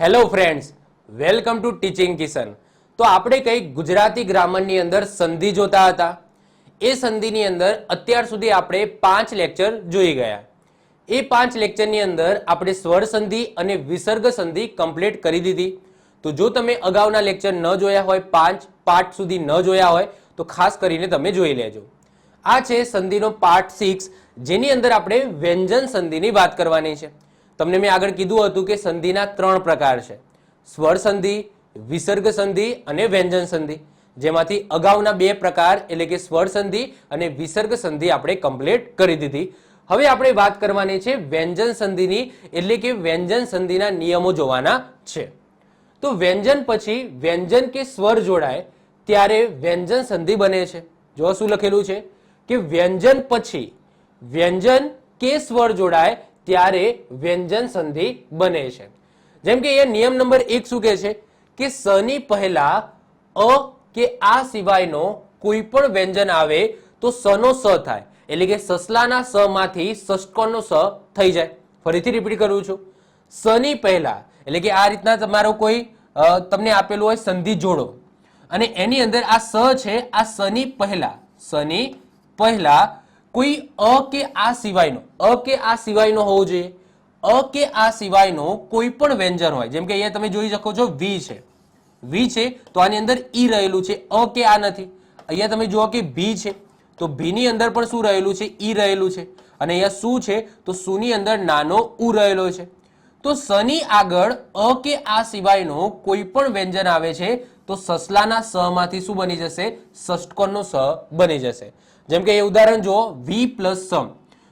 Hello friends welcome to teaching Kishan તો આપણે કંઈક ગુજરાતી ગ્રામરની અંદર સંધિ જોતા હતા. એ સંધિની અંદર અત્યાર સુધી આપણે પાંચ લેક્ચર જોઈ ગયા. એ પાંચ લેક્ચરની અંદર આપણે સ્વર સંધિ અને વિસર્ગ સંધિ કમ્પ્લીટ કરી દીધી. તો જો તમે અગાઉના લેક્ચર ન જોયા હોય, પાંચ પાર્ટ સુધી ન જોયા હોય, તો ખાસ કરીને તમે જોઈ લેજો. આ છે સંધિનો પાર્ટ સિક્સ જેની અંદર આપણે વ્યંજન સંધિની વાત કરવાની છે. તમને મેં આગળ કીધું હતું કે સંધિના ત્રણ પ્રકાર છે. સ્વર સંધિ, વિસર્ગ સંધિ અને વ્યંજન સંધિ. જેમાંથી અગાઉના બે પ્રકાર એટલે કે સ્વર સંધિ અને વિસર્ગ સંધિ આપણે કમ્પ્લીટ કરી દીધી. હવે આપણે વાત કરવાની છે વ્યંજન સંધિની એટલે કે વ્યંજન સંધિના નિયમો જોવાના છે. તો વ્યંજન પછી વ્યંજન કે સ્વર જોડાય ત્યારે વ્યંજન સંધિ બને છે. જો શું લખેલું છે? કે વ્યંજન પછી વ્યંજન કે સ્વર જોડાય ત્યારે વ્યંજન સંધિ બને છે. જેમ કે એ નિયમ નંબર એક શું કહે છે? કે સની પહેલા અ કે આ સિવાયનો કોઈ પણ વ્યંજન આવે તો સનો સ થાય. એટલે કે સસલાના સ માંથી ષષ્ટકોણનો સ થઈ જાય. ફરીથી રિપીટ કરું છું. સની પહેલા, એટલે કે આ રીતના તમારો કોઈ તમને આપેલું હોય સંધિ જોડો. અને એની અંદર આ સ છે, આ સની પહેલા. સની પહેલા કોઈ અ કે આ સિવાયનો, અ કે આ સિવાયનો હોવો જોઈએ. અ કે આ સિવાયનો કોઈ પણ વ્યંજન હોય, જેમ કે અહીંયા તમે જોઈ શકો છો વી છે. વી છે તો આની અંદર ઈ રહેલું છે, અ કે આ નથી. અહીંયા તમે જુઓ કે ભી છે, તો ભીની અંદર પણ શું રહેલું છે? ઈ રહેલું છે. અને અહીંયા શું છે, તો સુની અંદર નાનો ઉ રહેલો છે. તો સની આગળ અ કે આ સિવાયનો કોઈ પણ વ્યંજન આવે છે, તો સસલાના સ માંથી શું બની જશે? ષષ્ટકોણનો સ બની જશે. જેમ કે એ ઉદાહરણ જુઓ વી પ્લસ સમ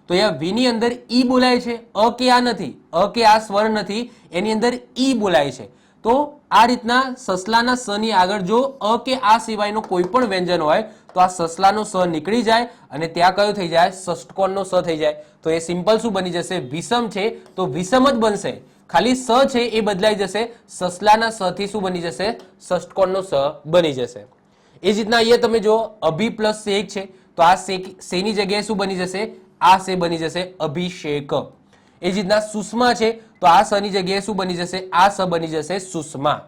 તો અહીંયા વીની અંદર ઈ બોલાય છે, અ કે આ નથી, અ કે આ સ્વર નથી, એની અંદર ઈ બોલાય છે. તો આ રીતના સસલાના સ ની આગળ જો અ કે આ સિવાયનો કોઈ પણ વ્યંજન હોય, તો આ સસલાનો સ નીકળી જાય અને ત્યાં કયો થઈ જાય? ષષ્ટકોણનો સ થઈ જાય. તો એ સિમ્પલ શું બની જશે? વિષમ છે, તો વિષમ જ બનશે. ખાલી સ છે એ બદલાઈ જશે. સસલાના સ થી શું બની જશે? ષષ્ટકોણનો સ બની જશે. એ જ રીતના અહીંયા તમે જો અભિ પ્લસ શેક છે. તો આ સેની જગ્યાએ શું બની જશે? આ સે બની જશે અભિષેક. એ જ રીતના સુષ્મા છે, તો આ સની જગ્યાએ શું બની જશે? આ સ બની જશે સુષ્મા.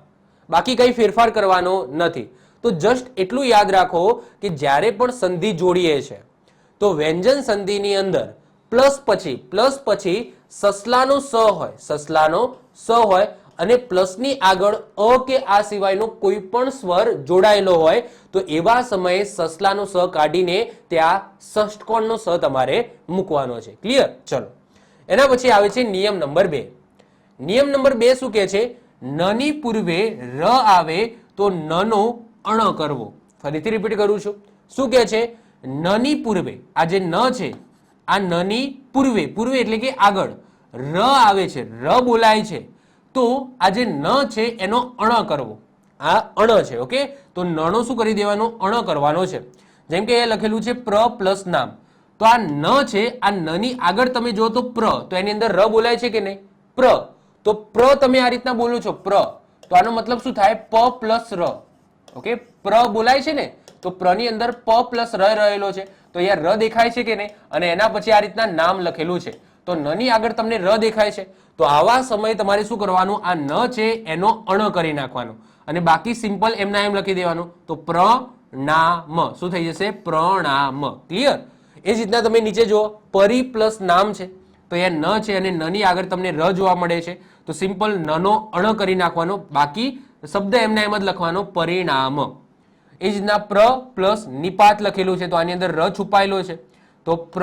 બાકી કઈ ફેરફાર કરવાનો નથી. તો જસ્ટ એટલું યાદ રાખો કે જ્યારે પણ સંધિ જોડીએ છે, તો વ્યંજન સંધિની અંદર પ્લસ પછી પ્લસ પછી સસલાનો સ હોય, સસલાનો સ હોય અને પ્લસની આગળ અ કે આ સિવાયનો કોઈ પણ સ્વર જોડાયેલો હોય, તો એવા સમયે સસલાનો સ કાઢીને ત્યાં ષષ્ટકોણનો સ તમારે મૂકવાનો છે. ક્લિયર ચલો. એના પછી આવે છે નિયમ નંબર બે. નિયમ નંબર બે શું કહે છે? નની પૂર્વે ર આવે તો નનો અણ કરવો. ફરીથી રિપીટ કરું છું. શું કહે છે? નની પૂર્વે. આ જે ન છે, આ નની પૂર્વે. પૂર્વે એટલે કે આગળ. ર આવે છે. ર બોલાય છે. તો આ જે ન છે, એનો અણ કરવો. આ અણ છે, ઓકે? તો નણો શું કરી દેવાનો? અણ કરવાનો છે. જેમ કે એ લખેલું છે પ્ર પ્લસ નામ. તો આ ન છે, આ નની આગળ તમે જો તો પ્ર. તો એની અંદર ર બોલાય છે કે નહીં? પ્ર. તો પ્ર તમે આ રીતના બોલો છો, પ્ર. તો આનો મતલબ શું થાય? પ પ્લસ ર. ઓકે? પ્ર બોલાય છે ને? તો પ્રની અંદર પ પ્લસ ર રહેલો છે. તો અહીંયા ર દેખાય છે કે નહીં? અને એના પછી આ રીતના નામ લખેલું છે. તો નની આગળ તમને ર દેખાય છે. તો આવા સમયે તમારે શું કરવાનું? આ ન છે, એનો અણ કરી નાખવાનો. અને બાકી સિમ્પલ એમના એમ લખી દેવાનું. તો પ્ર નામ શું થઈ જશે? પ્રણામ. ક્લિયર એ જ રીતના તમે નીચે જુઓ. પરી પ્લસ નામ છે. તો એ ન છે અને નની આગળ તમને ર જોવા મળે છે. તો સિમ્પલ નનો અણ કરી નાખવાનો. બાકી શબ્દ એમને એમ જ લખવાનો. પરિણામ. એ જ રીતના પ્ર પ્લસ નિપાત લખેલું છે. તો આની અંદર ર છુપાયેલો છે. તો પ્ર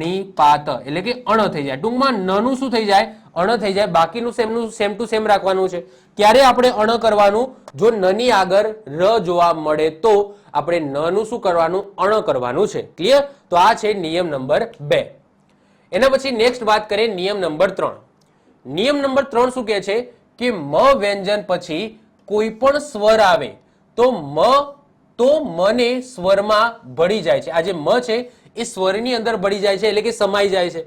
નિપાત એટલે કે અણ થઈ જાય. ટૂંકમાં નનું શું થઈ જાય? અણ થઈ જાય. બાકીનું સેમનું સેમ ટુ સેમ રાખવાનું છે. ક્યારે આપણે અણ કરવાનું? જો નની આગળ ર જોવા મળે તો આપણે નનું શું કરવાનું? અણ કરવાનું છે. ક્લિયર તો આ છે નિયમ નંબર બે. એના પછી નેક્સ્ટ વાત કરીએ નિયમ નંબર ત્રણ. નિયમ નંબર ત્રણ શું કહે છે? કે મ વ્યંજન પછી કોઈ પણ સ્વર આવે, તો મ, તો મને સ્વરમાં ભળી જાય છે. આ જે મ છે એ સ્વરની અંદર ભળી જાય છે, એટલે કે સમાઈ જાય છે.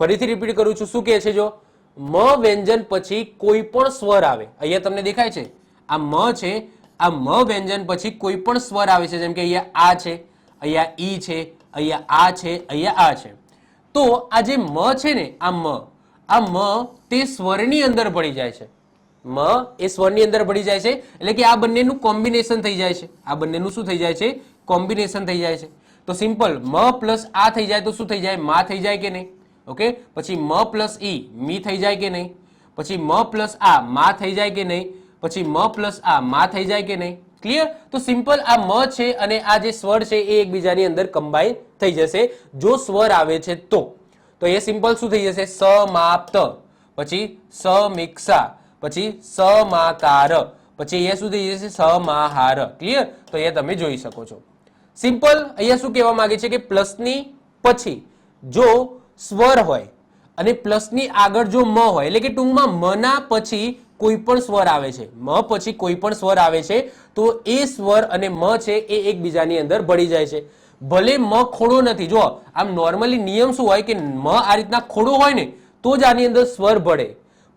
ફરીથી રિપીટ કરું છું, શું કહે છે જો? મ વ્યંજન પછી કોઈ પણ સ્વર આવે. અહીંયા તમને દેખાય છે, આ મ છે, આ મ વ્યંજન પછી કોઈ પણ સ્વર આવે છે, જેમ કે અહીંયા આ છે, અહીંયા ઈ છે, અહીંયા આ છે, અહીંયા આ છે. તો આ જે મ છે ને, આ મ આ મ તે સ્વરની અંદર ભળી જાય છે. મ એ સ્વરની અંદર ભળી જાય છે, એટલે કે આ બંનેનું કોમ્બિનેશન થઈ જાય છે. આ બંનેનું શું થઈ જાય છે? કોમ્બિનેશન થઈ જાય છે. તો સિમ્પલ મ પ્લસ આ થઈ જાય તો શું થઈ જાય? મા થઈ જાય કે નહીં? ઓકે પછી મ પ્લસ ઈ, મી થઈ જાય કે નહીં? પછી મ પ્લસ આ, મા થઈ જાય કે નહીં? પછી મ પ્લસ આ, મા થઈ જાય કે નહીં? ક્લિયર તો સિમ્પલ આ મ છે અને આ જે સ્વર છે એ એકબીજાની અંદર કમ્બાઈન થઈ જશે. જો સ્વર આવે છે તો. તો એ સિમ્પલ શું થઈ જશે? સમાપ્ત. પછી સમિક્ષા. પછી સમાકાર. પછી એ શું થઈ જશે? સમાહાર. ક્લિયર તો એ તમે જોઈ શકો છો. સિમ્પલ અહીંયા શું કહેવા માંગે છે કે પ્લસની પછી જો સ્વર હોય અને પ્લસની આગળ જો મ હોય, એટલે કે ટૂંકમાં મના પછી કોઈ પણ સ્વર આવે છે. મ પછી કોઈ પણ સ્વર આવે છે, તો એ સ્વર અને મ છે એ એકબીજાની અંદર ભળી જાય છે. ભલે મ ખોડો નથી જો આમ નોર્મલી નિયમ શું હોય કે મ આ રીતના ખોડો હોય ને, તો જ આની અંદર સ્વર ભળે.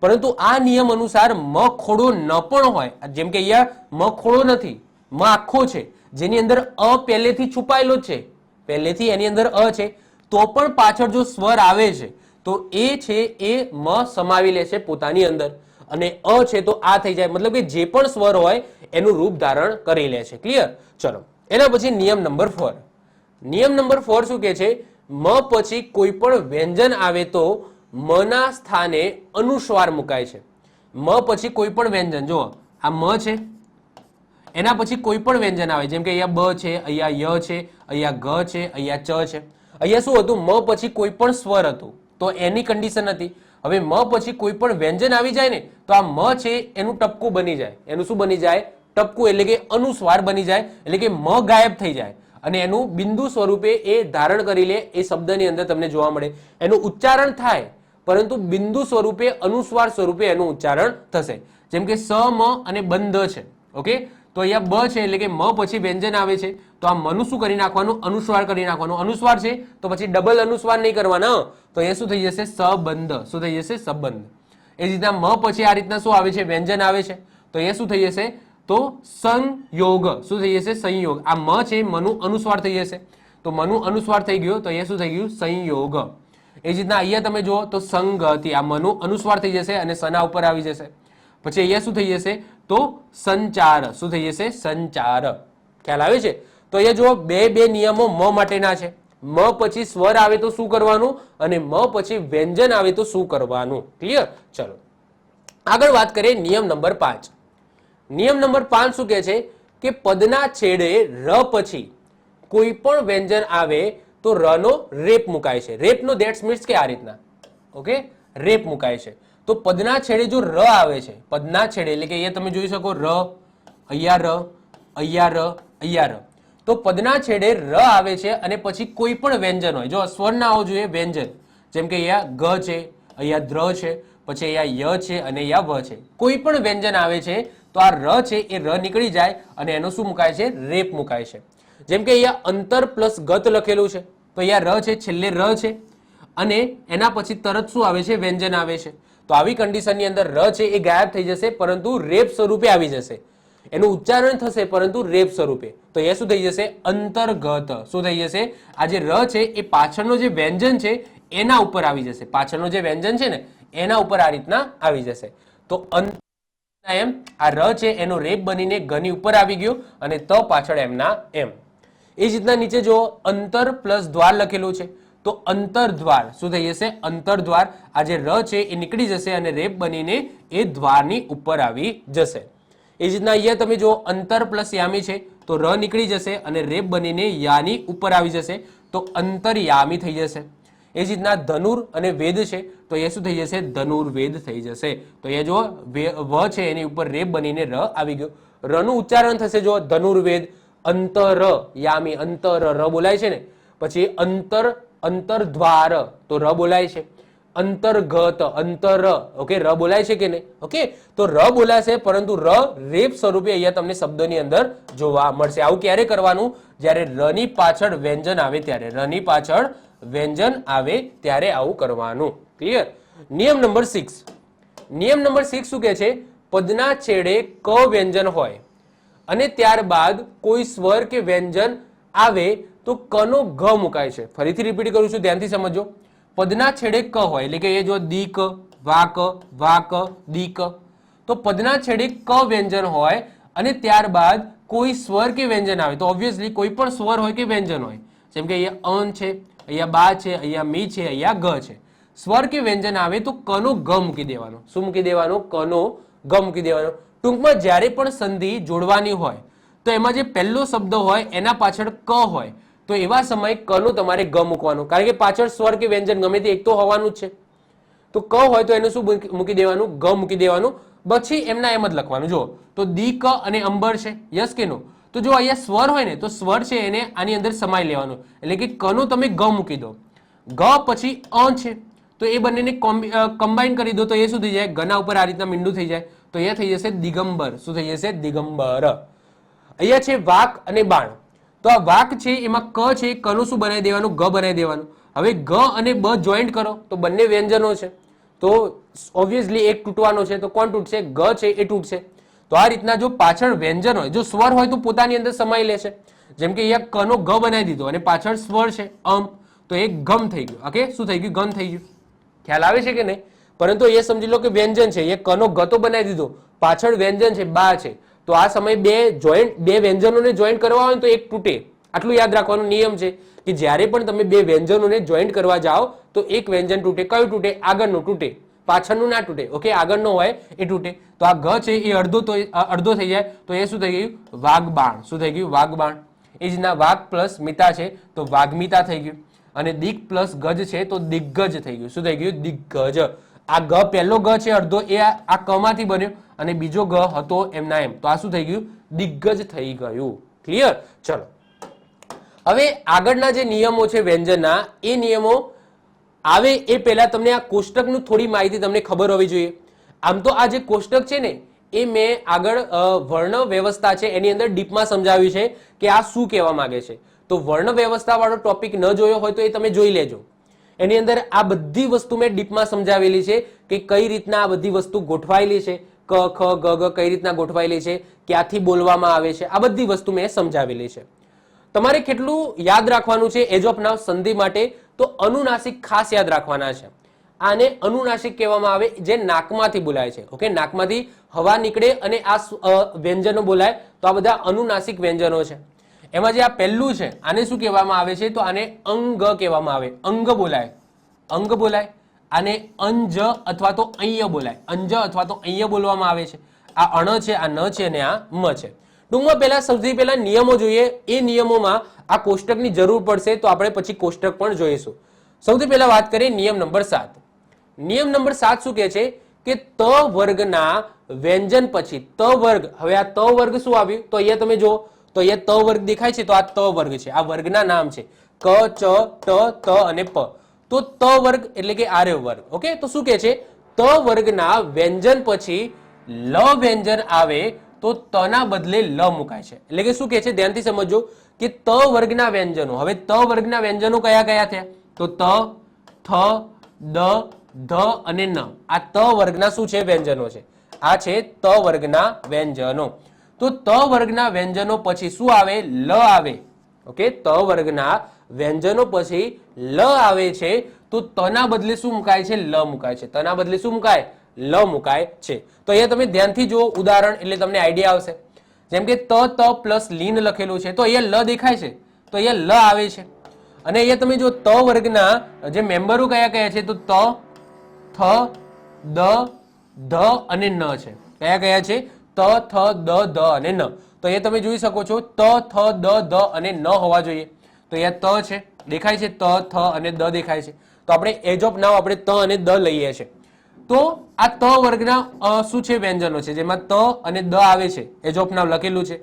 પરંતુ આ નિયમ અનુસાર મ ખોડો ન પણ હોય. જેમ કે અહીંયા મ ખોડો નથી, મ આખો છે. જેની અંદર અ પહેલેથી છુપાયેલો જ છે, પહેલેથી એની અંદર અ છે, તો પણ પાછળ જો સ્વર આવે છે, તો એ છે એ મ સમાવી લે છે પોતાની અંદર. અને અ છે તો આ થઈ જાય. મતલબ કે જે પણ સ્વર હોય, એનું રૂપ ધારણ કરી લે છે. ક્લિયર ચલો. એના પછી નિયમ નંબર ફોર નિયમ નંબર ફોર શું કે છે? મ પછી કોઈ પણ વ્યંજન આવે તો મના સ્થાને અનુસ્વાર મુકાય છે. મ પછી કોઈ પણ વ્યંજન. જુઓ. આ મ છે. એના પછી કોઈ પણ વ્યંજન આવે, જેમ કે અહીંયા બ છે, અહીંયા ય છે, અહીંયા ગ છે, અહીંયા ચ છે. અહીંયા શું હતું? મ પછી કોઈ પણ સ્વર હતું. તો એની કન્ડિશન હતી. હવે મ પછી કોઈ પણ વ્યંજન આવી જાય ને, તો આ મ છે એનું ટપકું બની જાય. એનું શું બની જાય? ટપકું એટલે કે અનુસ્વાર બની જાય, એટલે કે મ ગાયબ થઈ જાય. અને એનું બિંદુ સ્વરૂપે એ ધારણ કરી લે, એ શબ્દની અંદર તમને જોવા મળે. એનું ઉચ્ચારણ થાય, પરંતુ બિંદુ સ્વરૂપે અનુસ્વાર સ્વરૂપે એનું ઉચ્ચારણ થશે. જેમ કે સ, મ અને બંધ છે. ઓકે? તો અહીંયા બ છે એટલે કે મ પછી વ્યંજન આવે છે. તો આ મનું શું કરી નાખવાનું? અનુસ્વાર કરી નાખવાનું. અનુસ્વાર છે, તો પછી ડબલ અનુસ્વાર નહીં કરવાના. તો અહીંયા શું થઈ જશે? સંબંધ. શું થઈ જશે? સંબંધ. એ જ રીતના મ પછી આ રીતના શું આવે છે? વ્યંજન આવે છે. તો અહીંયા શું થઈ જશે? તો સંયોગ. શું થઈ જશે? સંયોગ. આ મ છે, મનું અનુસ્વાર થઈ જશે. તો મનું અનુસ્વાર થઈ ગયો. તો અહીંયા શું થઈ ગયું? સંયોગ. એ જ રીતના અહીંયા તમે જુઓ તો સંગતિ. આ મનું અનુસ્વાર થઈ જશે અને સના ઉપર આવી જશે. પછી અહીંયા શું થઈ જશે? તો સંચાર. શું થઈ જશે? સંચાર. ખ્યાલ આવે છે? તો અહીંયા જુઓ, બે બે નિયમો મ માટેના છે. મ પછી સ્વર આવે તો શું કરવાનું? અને મ પછી વ્યંજન આવે તો શું કરવાનું? ક્લિયર ચલો. આગળ વાત કરીએ નિયમ નંબર પાંચ. નિયમ નંબર પાંચ શું કહે છે? કે પદના છેડે ર પછી કોઈ પણ વ્યંજન આવે તો ર નો રેપ મુકાય છે. રેપનો દેટ્સ મીન્સ કે આ રીતના. ઓકે રેપ મુકાય છે. તો પદના છેડે જો ર આવે છે, પદના છેડે એટલે કે અહીંયા તમે જોઈ શકો ર, અહીંયા ર અહીંયા ર અહીંયા ર. તો પદના છેડે ર આવે છે અને પછી કોઈ પણ વ્યંજન હોય, જો સ્વર ના હોવું જોઈએ, વ્યંજન. જેમ કે અહીંયા ગ છે, અહીંયા દ્ર છે, પછી અહીંયા ય છે, અને અહીંયા વ છે. કોઈ પણ વ્યંજન આવે છે, તો આ ર છે એ ર નીકળી જાય અને એનું શું મુકાય છે? રેપ મુકાય છે. જેમ કે અહીંયા અંતર પ્લસ ગત લખેલું છે, તો અહીંયા ર છે, છેલ્લે ર છે. અને એના પછી તરત શું આવે છે? વ્યંજન આવે છે. તો આવી કન્ડિશનની અંદર ર છે એ ગાયબ થઈ જશે, પરંતુ રેપ સ્વરૂપે આવી જશે. એનું ઉચ્ચારણ થશે, પરંતુ રેપ સ્વરૂપે. તો એ શું થઈ જશે? અંતર્ગત. શું થઈ જશે? આ જે ર છે એ પાછળનો જે વ્યંજન છે, એના ઉપર આવી જશે. પાછળનો જે વ્યંજન છે ને, એના ઉપર આ રીતના આવી જશે. તો અંત એમ, આ ર છે એનો રેપ બનીને ઘની ઉપર આવી ગયો અને ત પાછળ એમના એમ. એ જ રીતના નીચે જો અંતર પ્લસ દ્વાર લખેલું છે. તો અંતરદ્વાર. શું થઈ જશે? અંતરદ્વાર. આ જે ર છે એ નીકળી જશે અને રેપ બનીને એ દ્વારની ઉપર આવી જશે. એ જ રીતના અહીંયા તમે જો અંતર પ્લસ યામી છે. તો ર નીકળી જશે અને રેપ બનીને યાની ઉપર આવી જશે. તો અંતરયામી થઈ જશે. એ જ રીતના ધનુર અને વેદ છે. તો એ શું થઈ જશે? ધનુર્વેદ થઈ જશે. તો એ જો વે- છે એની ઉપર રેપ બનીને ર આવી ગયો. ર નું ઉચ્ચારણ થશે જો ધનુર્વેદ અંતર યામી, અંતર ર બોલાય છે ને? પછી અંતર અંતરદ્વાર, તો ર બોલાય છે. અંતર્ગત, અંતર, ઓકે, ર બોલાય છે કે નહીં? ઓકે, તો ર બોલાશે, પરંતુ ર રેપ સ્વરૂપે અહીંયા તમને શબ્દની અંદર જોવા મળશે. આવું ક્યારે કરવાનું? જ્યારે ર ની પાછળ વ્યંજન આવે ત્યારે ર ની પાછળ વ્યંજન આવે ત્યારે આવું કરવાનું. ક્લિયર નિયમ નંબર સિક્સ નિયમ નંબર સિક્સ શું કહે છે? પદના છેડે ક વ્યંજન હોય, અને ત્યારબાદ કોઈ સ્વર કે વ્યંજન આવે તો કનો ઘ મુકાય છે. ફરીથી રિપીટ કરું છું, ધ્યાનથી સમજો. પદના છેડે ક હોય, એટલે કે એ જો દીક વાક વાક દીક તો પદના છેડે ક વ્યંજન હોય અને ત્યારબાદ કોઈ સ્વર કે વ્યંજન આવે. તો ઓબ્વિયસલી કોઈ પણ સ્વર હોય કે વ્યંજન હોય. જેમ કે અહીંયા અન છે, અહીંયા બા છે, અહીંયા મી છે, અહીંયા ગ છે. સ્વર કે વ્યંજન આવે તો કનો ગ મૂકી દેવાનો. શું મૂકી દેવાનો? કનો ગ મૂકી દેવાનો. ટૂંકમાં જ્યારે પણ સંધિ જોડવાની હોય, તો એમાં જે પહેલો શબ્દ હોય એના પાછળ ક હોય. તો એવા સમયે કનું તમારે ગ મૂકવાનું. કારણ કે પાછળ સ્વર કે વ્યંજન ગમે તે એક તો હોવાનું જ છે. તો ક હોય તો એનું શું મૂકી દેવાનું? ગ મૂકી દેવાનું. પછી એમના એમ જ લખવાનું. જો તો દી, ક અને અંબર છે. યસ કે નો તો જો અહીંયા સ્વર હોય ને, તો સ્વર છે એને આની અંદર સમાઈ લેવાનો. એટલે કે કનો તમે ગ મૂકી દો. ગ પછી અ છે. તો એ બંનેને કમ્બાઈન કરી દો તો એ શું થઈ જાય? ગના ઉપર આ રીતના મીંડું થઈ જાય. તો અહીંયા થઈ જશે દિગંબર. શું થઈ જશે? દિગંબર. અહીંયા છે વાક અને બાણ. તો આ વાક છે, એમાં ક છે, કનું શું બનાવી દેવાનું, ગ બનાવી દેવાનું. હવે ગ અને બ જોઈન્ટ કરો, તો બંને વ્યંજનો છે. તો ઓબ્વિયસલી એક તૂટવાનો છે, તો કોણ તૂટશે? ગ છે, એ તૂટશે. તો આ રીતના જો પાછળ વ્યંજન હોય, જો સ્વર હોય તો પોતાની અંદર સમાઈ લેશે જેમ કે અહીંયા કનો ગ બનાવી દીધો અને પાછળ સ્વર છે, અમ. તો એ ગમ થઈ ગયું. ઓકે? શું થઈ ગયું? ગમ થઈ ગયું. ખ્યાલ આવે છે કે નહીં? પરંતુ એ સમજી લો કે વ્યંજન છે એ કનો ગતો બનાવી દીધો. પાછળ વ્યંજન છે, બા છે. તો આ સમયે બે જોઈન્ટ બે વ્યંજનોને જોઈન્ટ કરવા હોય તો એક તૂટે. આટલું યાદ રાખવાનો નિયમ છે કે જ્યારે પણ તમે બે વ્યંજનોને જોઈન્ટ કરવા જાઓ, તો એક વ્યંજન તૂટે. કયું તૂટે? આગળનું તૂટે. પાછળનું ના તૂટે. ઓકે? આગળનો હોય એ તૂટે. તો આ ગ છે, એ અડધો તો અડધો થઈ જાય. તો એ શું થઈ ગયું? વાઘબાણ શું થઈ ગયું? વાઘબાણ એ જ ના વાઘ પ્લસ મિતા છે, તો વાઘમિતા થઈ ગયું. અને દિગ પ્લસ ગજ છે, તો દિગ્ગજ થઈ ગયું. શું થઈ ગયું? દિગ્ગજ. આ ગ પહેલો ગ છે, અડધો. એ આ આ ક બન્યો. અને બીજો ગ હતો એમના એમ. તો આ શું થઈ ગયું? દિગ્ગજ થઈ ગયું. ક્લિયર ચલો. હવે આગળના જે નિયમો છે વ્યંજનના, એ નિયમો આવે એ પહેલા તમને આ કોષ્ટકનું થોડી માહિતી તમને ખબર હોવી જોઈએ. આમ તો આ જે કોષ્ટક છે ને, એ મેં આગળ વર્ણ વ્યવસ્થા છે એની અંદર ડીપમાં સમજાવ્યું છે કે આ શું કહેવા માંગે છે. તો વર્ણ વ્યવસ્થા વાળો ટોપિક ન જોયો હોય તો એ તમે જોઈ લેજો. એની અંદર આ બધી વસ્તુ મેં ડીપમાં સમજાવેલી છે કે કઈ રીતના આ બધી વસ્તુ ગોઠવાયેલી છે. ક, ખ, ગ ગ કઈ રીતના ગોઠવાયેલી છે, ક્યાંથી બોલવામાં આવે છે, આ બધી વસ્તુ મેં સમજાવેલી છે. તમારે કેટલું યાદ રાખવાનું છે એજ ઓફ નાવ સંધિ માટે? તો અનુનાસિક ખાસ યાદ રાખવાના છે. આને અનુનાસિક કહેવામાં આવે, જે નાકમાંથી બોલાય છે. ઓકે, નાકમાંથી હવા નીકળે અને આ વ્યંજનો બોલાય, તો આ બધા અનુનાસિક વ્યંજનો છે. એમાં જે આ પહેલું છે, આને શું કહેવામાં આવે છે? તો આને અંગ કહેવામાં આવે. અંગ બોલાય. અંગ બોલાય. આને અંજ અથવા તો અહીંયા બોલાય. અંજ અથવા તો અહીંયા બોલવામાં આવે છે. આ અણ છે, આ ન છે અને આ મ છે. ટૂંકમાં પહેલા સૌથી પહેલા નિયમો જોઈએ. એ નિયમોમાં આ કોષ્ટકની જરૂર પડશે તો આપણે પછી કોષ્ટક પણ જોઈશું. સૌથી પહેલા વાત કરીએ નિયમ નંબર સાત. નિયમ નંબર સાત શું કહે છે? કે ત વર્ગના વ્યંજન પછી, ત વર્ગ. હવે આ ત વર્ગ શું આવ્યું? તો અહીંયા તમે જુઓ. તો અહીંયા ત વર્ગ દેખાય છે, તો આ ત વર્ગ છે. આ વર્ગના નામ છે. ક, ચ, ટ, ત અને પ. તો ત વર્ગ એટલે કે આર્ય વર્ગ. ઓકે તો શું કહે છે? ત વર્ગના વ્યંજન પછી લ વ્યંજન આવે તો તના બદલે લ મુકાય છે. એટલે કે શું કહે છે? ધ્યાનથી સમજો કે ત વર્ગના વ્યંજનો. હવે ત વર્ગના વ્યંજનો કયા કયા થયા? તો ત, થ, દ, ધ અને ન. આ ત વર્ગના શું છે? વ્યંજનો છે. આ છે ત વર્ગના વ્યંજનો. તો ત વર્ગના વ્યંજનો પછી શું આવે? લ આવે. ઓકે ત વર્ગના વ્યંજનો પછી લ આવે છે, તો તના બદલે શું મુકાય છે? લ મુકાય છે. તના બદલે શું મુકાય? લ મુકાય છે. તો અહીંયા તમે ધ્યાનથી જુઓ, ઉદાહરણ એટલે તમને આઈડિયા આવશે. જેમ કે ત ત પ્લસ લીન લખેલું છે, તો અહીંયા લ દેખાય છે. તો અહીંયા લ આવે છે. અને અહીંયા તમે જો ત વર્ગના જે મેમ્બરો કયા કયા છે, તો ત, થ, દ, ધ અને ન છે. કયા કયા છે? ત, થ, દ, ધ અને ન. તો અહીંયા તમે જોઈ શકો છો, ત, થ, દ, ધ અને ન હોવા જોઈએ. તો અહીંયા ત છે. દેખાય છે ત, થ અને દ દેખાય છે. તો આપણે એજ ઓફ નાવ આપણે ત અને દ લઈએ છીએ તો આ ત વર્ગના શું છે વ્યંજનો છે? જેમાં ત અને દ આવે છે. એજ ઓફ નાવ લખેલું છે.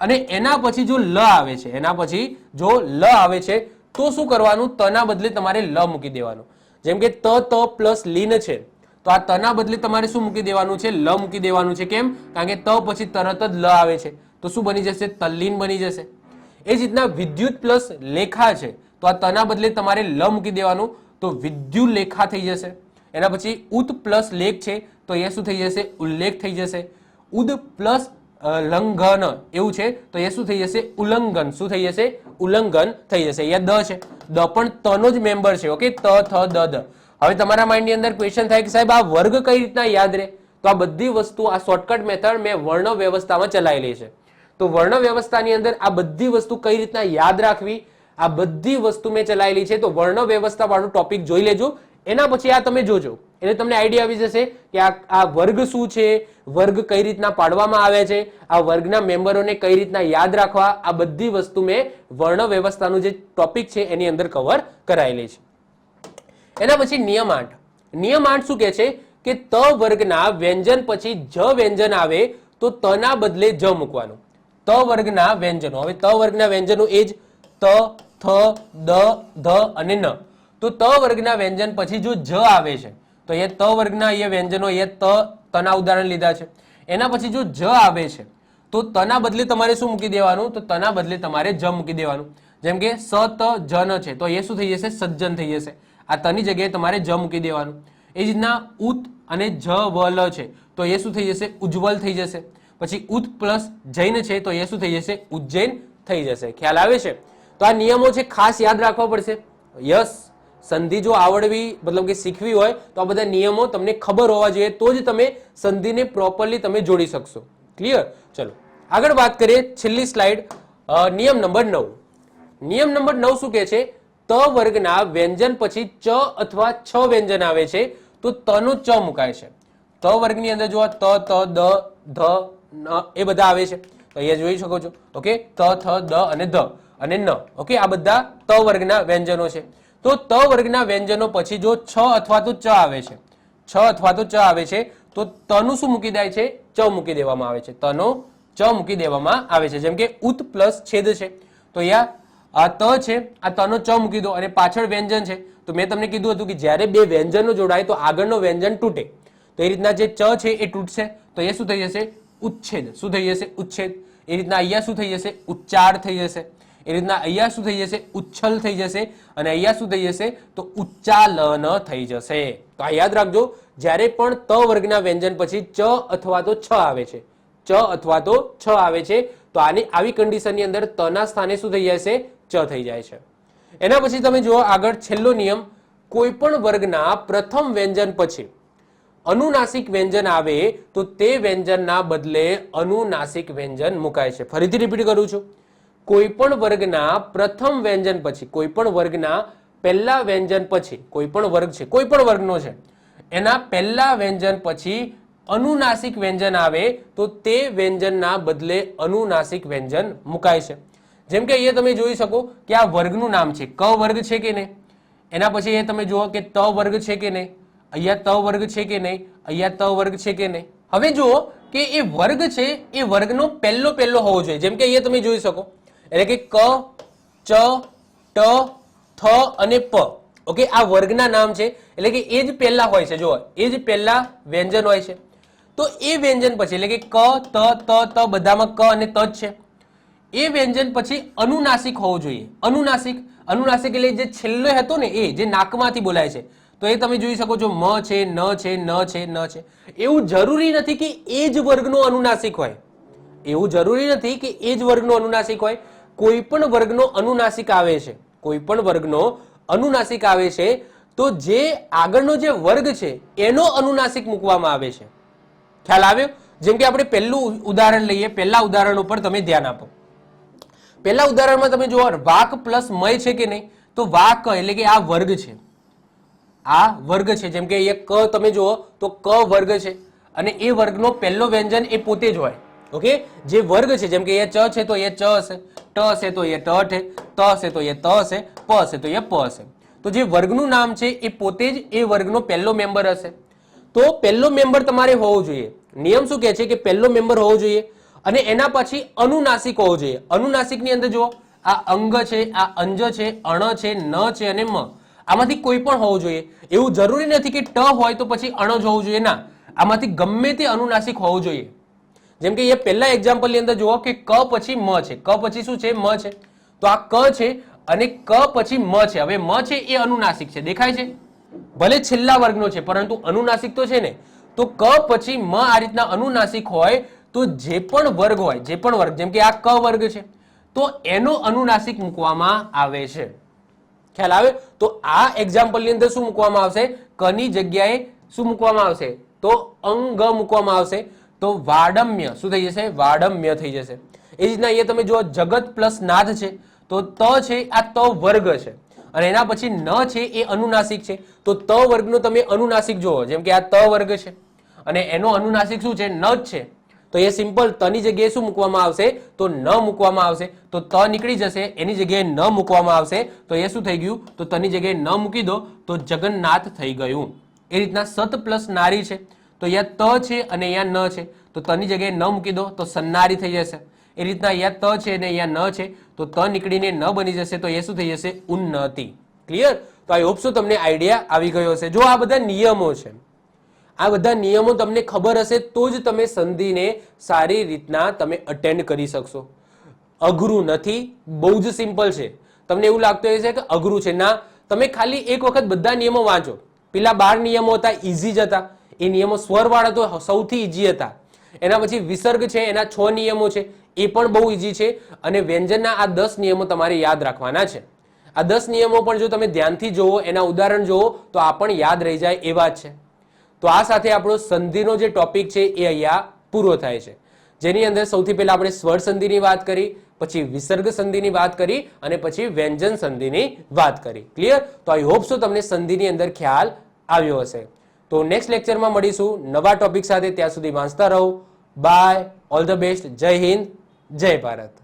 અને એના પછી જો લ આવે છે, એના પછી જો લ આવે છે, તો શું કરવાનું? તના બદલે તમારે લ મૂકી દેવાનું. જેમ કે ત ત પ્લસ લીન છે. તો આ તના બદલે તમારે શું મૂકી દેવાનું છે? લ મૂકી દેવાનું છે. કેમ? કારણ કે ત પછી તરત જ લ આવે છે. તો શું બની જશે? તલ્લીન બની જશે. એ જ રીતના વિદ્યુત પ્લસ લેખા છે. તો આ તના બદલે તમારે લ મૂકી દેવાનું. તો વિદ્યુ લેખા થઈ જશે. એના પછી ઉત પ્લસ લેખ છે. તો એ શું થઈ જશે? ઉલ્લેખ થઈ જશે. ઉદ પ્લસ લંઘન એવું છે. તો એ શું થઈ જશે? ઉલ્લંઘન. શું થઈ જશે? ઉલ્લંઘન થઈ જશે. અહીંયા દ છે. દ પણ તનો જ મેમ્બર છે. ઓકે? ત, થ, દ દ. હવે તમારા માઇન્ડની અંદર ક્વેશ્ચન થાય કે સાહેબ, આ વર્ગ કઈ રીતના યાદ રહે? તો આ બધી વસ્તુ, આ શોર્ટકટ મેથડ મેં વર્ણ વ્યવસ્થામાં ચલાવેલી છે. તો વર્ણ વ્યવસ્થાની અંદર આ બધી વસ્તુ કઈ રીતના યાદ રાખવી? આ બધી વસ્તુ મેં ચલાવેલી છે. તો વર્ણ વ્યવસ્થા વાળો ટોપિક જોઈ લેજો. એના પછી આ તમે જોજો. એટલે તમને આઈડિયા આવી જશે કે આ આ વર્ગ શું છે? વર્ગ કઈ રીતના પાડવામાં આવે છે? આ વર્ગના મેમ્બરોને કઈ રીતના યાદ રાખવા? આ બધી વસ્તુ મેં વર્ણ વ્યવસ્થાનું જે ટોપિક છે એની અંદર કવર કરાયેલી છે. એના પછી નિયમ આઠ. નિયમ આઠ શું કહે છે? કે ત વર્ગના વ્યંજન પછી જ વ્યંજન આવે તો તના બદલે જ મૂકવાનું. ત વર્ગના વ્યંજનો. હવે ત વર્ગના વ્યંજનો એ જ ત, થ, દ, ધ અને ન. તો ત વર્ગના વ્યંજન પછી જો જ આવે છે, તો એ ત વર્ગના અહીંયા વ્યંજનો એ ત, તના ઉદાહરણ લીધા છે. એના પછી જો જ આવે છે, તો તના બદલે તમારે શું મૂકી દેવાનું? તો તના બદલે તમારે જ મૂકી દેવાનું. જેમ કે સ, ત જન છે. તો એ શું થઈ જશે? સજ્જન થઈ જશે. આ તની જગ્યાએ તમારે જ મૂકી દેવાનું. એ જ રીતના ઉત અને જ વલ છે. તો એ શું થઈ જશે? ઉજ્જવલ થઈ જશે. પછી ઉત પ્લસ જૈન છે તો એ શું થઈ જશે? ઉજ્જૈન થઈ જશે. ખ્યાલ આવે છે? તો આ નિયમો છે ખાસ યાદ રાખવા પડશે. યસ, સંધિ જો આવડવી, મતલબ કે શીખવી હોય, તો આ બધા નિયમો તમને ખબર હોવા જોઈએ. તો જ તમે સંધિને પ્રોપરલી તમે જોડી શકશો. ક્લિયર ચલો. આગળ વાત કરીએ છેલ્લી સ્લાઇડ નિયમ નંબર નવ. નિયમ નંબર નવ શું કહે છે? ત વર્ગના વ્યંજન પછી ચ અથવા છ વ્યંજન આવે છે. તો તનું ચ મુકાય છે. ત વર્ગની અંદર જો ત ત, દ, ધ એ બધા આવે છે. તો અહીંયા જોઈ શકો છો. ઓકે ત, થ, દ અને ધ અને ન. ઓકે આ બધા ત વર્ગના વ્યંજનો છે. તો ત વર્ગના વ્યંજનો પછી જો છ અથવા તો ચ આવે છે. છ અથવા તો ચ આવે છે, તો તનું શું મૂકી દે છે? ચ મૂકી દેવામાં આવે છે. તનો ચ મૂકી દેવામાં આવે છે. જેમ કે ઉત પ્લસ છેદ છે. તો અહીંયા આ ત છે, આ તનો ચ મૂકી દો અને પાછળ વ્યંજન છે. તો મેં તમને કીધું હતું કે જ્યારે બે વ્યંજનો જોડાય તો આગળનો વ્યંજન તૂટે. તો એ રીતના જે ચ છે એ તૂટશે. તો એ શું થઈ જશે? ઉચ્છેદ. શું થઈ જશે? ઉચ્છેદ. એ રીતના અહીંયા શું થઈ જશે? ઉચ્ચાર થઈ જશે. એ રીતના અહીંયા શું થઈ જશે? ઉચ્છલ થઈ જશે. અને અહીંયા શું થઈ જશે? તો ઉચ્ચાલન થઈ જશે. તો આ યાદ રાખજો, જ્યારે પણ ત વર્ગના વ્યંજન પછી ચ અથવા તો છ આવે છે. ચ અથવા તો છ આવે છે. તો આની આવી કન્ડિશનની અંદર તના સ્થાને શું થઈ જશે? ચ થઈ જાય છે. એના પછી તમે જુઓ આગળ છેલ્લો નિયમ, કોઈ પણ વર્ગના પ્રથમ વ્યંજન પછી અનુનાસિક વ્યંજન આવે તો તે વ્યંજનના બદલે અનુનાસિક વ્યંજન મુકાય છે. ફરીથી રિપીટ કરું છું. કોઈ પણ વર્ગના પ્રથમ વ્યંજન પછી કોઈ પણ વર્ગના પહેલા વ્યંજન પછી કોઈ પણ વર્ગ છે કોઈ પણ વર્ગનો છે, એના પહેલા વ્યંજન પછી અનુનાસિક વ્યંજન આવે તો તે વ્યંજનના બદલે અનુનાસિક વ્યંજન મુકાય છે. જેમ કે અહીંયા તમે જોઈ શકો કે આ વર્ગનું નામ છે. ક વર્ગ છે કે નહીં? એના પછી અહીંયા તમે જુઓ કે ત વર્ગ છે કે નહીં? અહીંયા ત વર્ગ છે કે નહીં? અહીંયા ત વર્ગ છે કે નહીં? હવે જુઓ કે એ વર્ગ છે, એ વર્ગનો પહેલો પહેલો હોવો જોઈએ. જેમ કે અહીંયા તમે જોઈ શકો. એટલે કે ક, ચ, ટ, થ અને પ. ઓકે, આ વર્ગના નામ છે. એટલે કે એ જ પહેલા હોય છે. જુઓ, એ જ પહેલા વ્યંજન હોય છે. તો એ વ્યંજન પછી, એટલે કે ક, ત ત ત બધામાં ક અને ત છે. એ વ્યંજન પછી અનુનાસિક હોવું જોઈએ. અનુનાસિક. અનુનાસિક એટલે જે છેલ્લો હતો ને એ, જે નાકમાંથી બોલાય છે. તો એ તમે જોઈ શકો છો, મ છે, ન છે ન છે ન છે. એવું જરૂરી નથી કે એ જ વર્ગનો અનુનાસિક હોય. એવું જરૂરી નથી કે એ જ વર્ગનો અનુનાસિક હોય. કોઈ પણ વર્ગનો અનુનાસિક આવે છે, કોઈ પણ વર્ગનો અનુનાસિક આવે છે, તો જે આગળનો જે વર્ગ છે, એનો અનુનાસિક મૂકવામાં આવે છે. ખ્યાલ આવ્યો? જેમ કે આપણે પહેલું ઉદાહરણ લઈએ, પહેલા ઉદાહરણ ઉપર તમે ધ્યાન આપો. પહેલા ઉદાહરણમાં તમે જુઓ, વાક પ્લસ મય છે કે નહીં? તો વાક એટલે કે આ વર્ગ છે. આ વર્ગ છે. જેમ કે અહીંયા ક તમે જુઓ તો ક વર્ગ છે. અને એ વર્ગનો પહેલો વ્યંજન એ પોતે જ હોય. ઓકે? જે વર્ગ છે, જેમ કે એ ચ છે તો એ ચ હશે. ટ હશે તો એ ટ હશે ત હશે તો એ ત હશે. પ હશે તો એ પ હશે. તો જે વર્ગનું નામ છે એ પોતે જ એ વર્ગનો પહેલો મેમ્બર હશે. તો પહેલો મેમ્બર તમારે હોવો જોઈએ. નિયમ શું કહે છે કે પહેલો મેમ્બર હોવો જોઈએ અને એના પછી અનુનાસિક હોવો જોઈએ. અનુનાસિકની અંદર જુઓ, આ અંગ છે, આ અંજ છે, અણ છે, ન છે અને મ. આમાંથી કોઈ પણ હોવું જોઈએ. એવું જરૂરી નથી કે ટ હોય તો પછી અણ જ હોવું જોઈએ. ના, આમાંથી ગમે તે અનુનાસિક હોવું જોઈએ. જેમ કે એ પહેલા એક્ઝામ્પલની અંદર જુઓ કે ક પછી મ છે. ક પછી શું છે? મ છે. તો આ ક છે અને ક પછી મ છે. હવે મ છે એ અનુનાસિક છે. દેખાય છે? ભલે છેલ્લા વર્ગનો છે, પરંતુ અનુનાસિક તો છે ને. તો ક પછી મ આ રીતના અનુનાસિક હોય તો જે પણ વર્ગ હોય, જે પણ વર્ગ, જેમ કે આ ક વર્ગ છે, તો એનો અનુનાસિક મૂકવામાં આવે છે. ખ્યાલ આવે? તો આ એક્ઝામ્પલની અંદર શું મૂકવામાં આવશે? કની જગ્યાએ શું મૂકવામાં આવશે? તો અંગ મૂકવામાં આવશે. તો વાડમ્ય, શું થઈ જશે? વાડમ્ય થઈ જશે. એ રીતના અહીંયા તમે જુઓ, જગત પ્લસ નાદ છે. તો ત છે, આ ત વર્ગ છે. અને એના પછી ન છે, એ અનુનાસિક છે. તો ત વર્ગનો તમે અનુનાસિક જુઓ. જેમ કે આ ત વર્ગ છે. અને એનો અનુનાસિક શું છે? ન જ છે. તો એ સિમ્પલ તની જગ્યાએ શું મૂકવામાં આવશે? તો ન મૂકવામાં આવશે. તો ત નીકળી જશે, એની જગ્યાએ ન મૂકવામાં આવશે. તો એ શું થઈ ગયું? તો તની જગ્યાએ ન મૂકી દો, તો જગન્નાથ થઈ ગયું. એ રીતના સત પ્લસ નારી છે. તો અહીંયા ત છે અને અહીંયા ન છે. તો તની જગ્યાએ ન મૂકી દો, તો સન્નારી થઈ જશે. એ રીતના અહીંયા ત છે અને અહીંયા ન છે. તો ત નીકળીને ન બની જશે, તો એ શું થઈ જશે? ઉન્નતિ. ક્લિયર તો આઈ હોપ સો તમને આઈડિયા આવી ગયો હશે. જો આ બધા નિયમો છે આ બધા નિયમો તમને ખબર હશે તો જ તમે સંધિને સારી રીતના તમે અટેન્ડ કરી શકશો. અઘરું નથી, બહુ જ સિમ્પલ છે. તમને એવું લાગતું હશે કે અઘરું છે. ના, તમે ખાલી એક વખત બધા નિયમો વાંચો. પેલા બાર નિયમો હતા ઇઝી જ હતા. એ નિયમો સ્વરવાળા તો સૌથી ઇઝી હતા. એના પછી વિસર્ગ છે, એના છ નિયમો છે. એ પણ બહુ ઇઝી છે અને વ્યંજનના આ દસ નિયમો તમારે યાદ રાખવાના છે. આ દસ નિયમો પણ જો તમે ધ્યાનથી જોવો એના ઉદાહરણ જોવો તો આ પણ યાદ રહી જાય એવા છે. તો આ સાથે આપણો સંધિનો જે ટોપિક છે એ અહીંયા પૂરો થાય છે. જેની અંદર સૌથી પહેલા આપણે સ્વર સંધિની વાત કરી, પછી વિસર્ગ સંધિની વાત કરી, અને પછી વ્યંજન સંધિની વાત કરી. ક્લિયર તો આઈ હોપ સો તમને સંધિની અંદર ખ્યાલ આવ્યો હશે. તો નેક્સ્ટ લેક્ચરમાં મળીશું. નવા ટોપિક સાથે ત્યાં સુધી વાંચતા રહો. બાય ઓલ ધ બેસ્ટ જય હિન્દ. જય ભારત.